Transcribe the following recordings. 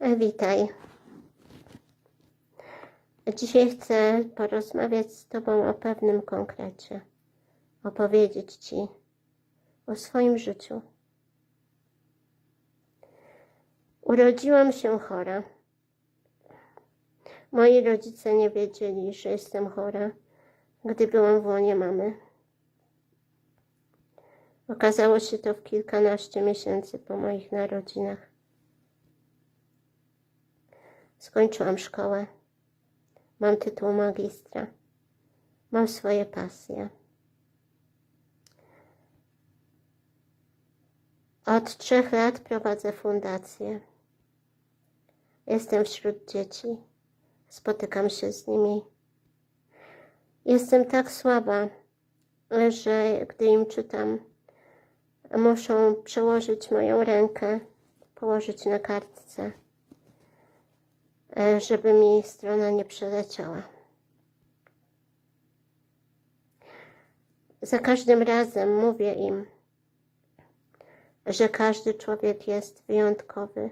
Witaj. Dzisiaj chcę porozmawiać z Tobą o pewnym konkrecie. Opowiedzieć Ci o swoim życiu. Urodziłam się chora. Moi rodzice nie wiedzieli, że jestem chora, gdy byłam w łonie mamy. Okazało się to w kilkanaście miesięcy po moich narodzinach. Skończyłam szkołę. Mam tytuł magistra. Mam swoje pasje. Od trzech lat prowadzę fundację. Jestem wśród dzieci. Spotykam się z nimi. Jestem tak słaba, że gdy im czytam, muszą przełożyć moją rękę, położyć na kartce żeby mi strona nie przeleciała. Za każdym razem mówię im, że każdy człowiek jest wyjątkowy,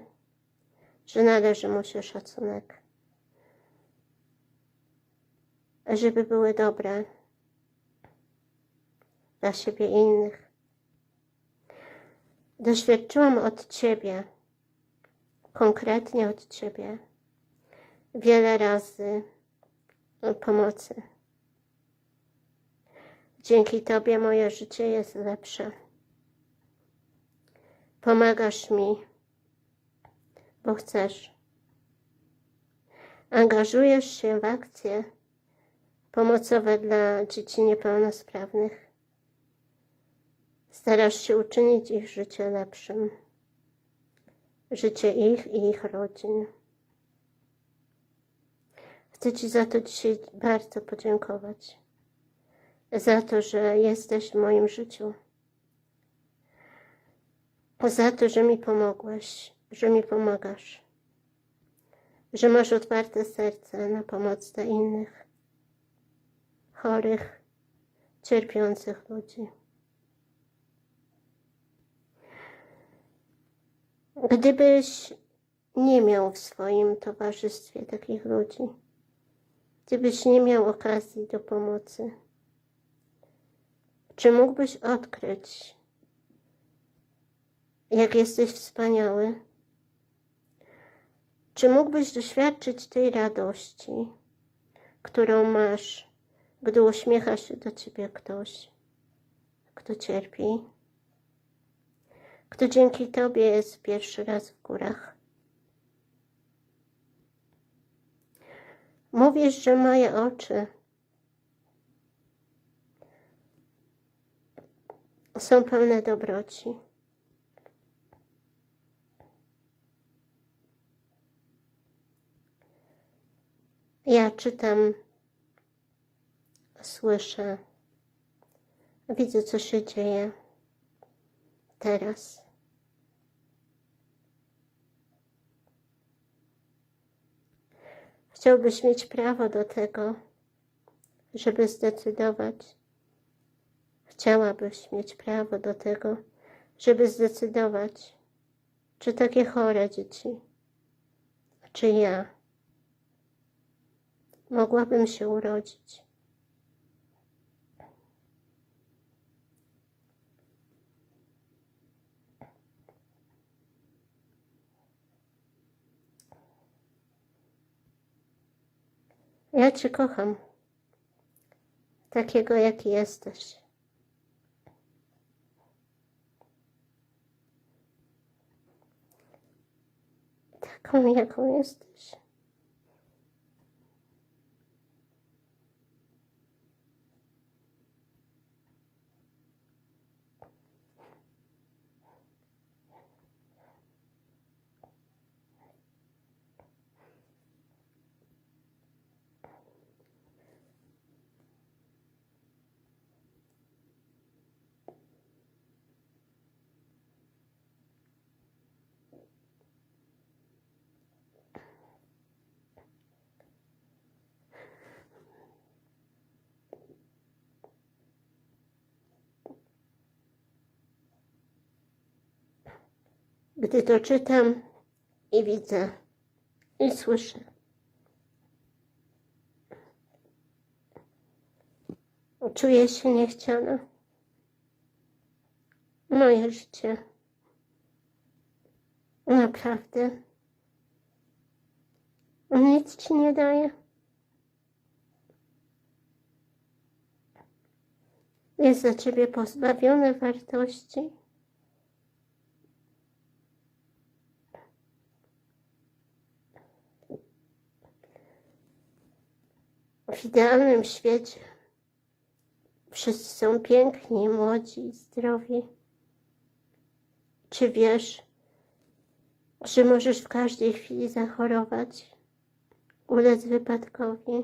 że należy mu się szacunek, żeby były dobre dla siebie i innych. Doświadczyłam od Ciebie, konkretnie od Ciebie, wiele razy pomocy. Dzięki Tobie moje życie jest lepsze. Pomagasz mi, bo chcesz. Angażujesz się w akcje pomocowe dla dzieci niepełnosprawnych. Starasz się uczynić ich życie lepszym. Życie ich i ich rodzin. Chcę Ci za to dzisiaj bardzo podziękować. Za to, że jesteś w moim życiu. Za to, że mi pomogłeś, że mi pomagasz. Że masz otwarte serce na pomoc dla innych, chorych, cierpiących ludzi. Gdybyś nie miał w swoim towarzystwie takich ludzi, gdybyś nie miał okazji do pomocy? Czy mógłbyś odkryć, jak jesteś wspaniały? Czy mógłbyś doświadczyć tej radości, którą masz, gdy uśmiecha się do ciebie ktoś, kto cierpi, kto dzięki tobie jest pierwszy raz w górach? Mówisz, że moje oczy są pełne dobroci. Ja czytam, słyszę, widzę, co się dzieje teraz. Chciałbyś mieć prawo do tego, żeby zdecydować. Chciałabyś mieć prawo do tego, żeby zdecydować, czy takie chore dzieci, czy ja mogłabym się urodzić. Ja Cię kocham, takiego jaki jesteś. Taką, jaką jesteś. Gdy to czytam i widzę, i słyszę. Czuję się niechciana. Moje życie. Naprawdę. Nic ci nie daje. Jest za ciebie pozbawione wartości. W idealnym świecie wszyscy są piękni, młodzi, zdrowi. Czy wiesz, że możesz w każdej chwili zachorować, ulec wypadkowi?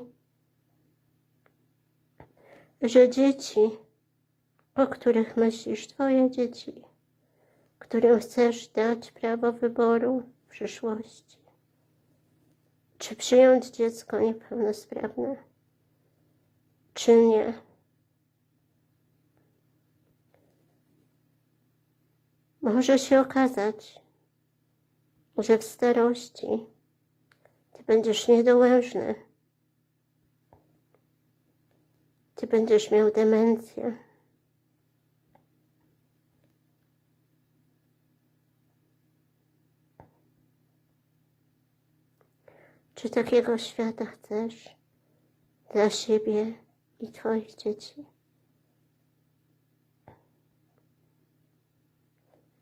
Że dzieci, o których myślisz, twoje dzieci, którym chcesz dać prawo wyboru w przyszłości, czy przyjąć dziecko niepełnosprawne, czy nie. Może się okazać, że w starości ty będziesz niedołężny. Ty będziesz miał demencję. Czy takiego świata chcesz dla siebie i Twoich dzieci?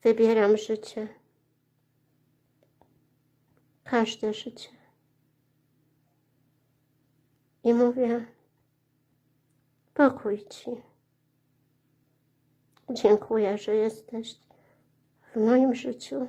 Wybieram życie. Każde życie. I mówię, pokój Ci. Dziękuję, że jesteś w moim życiu.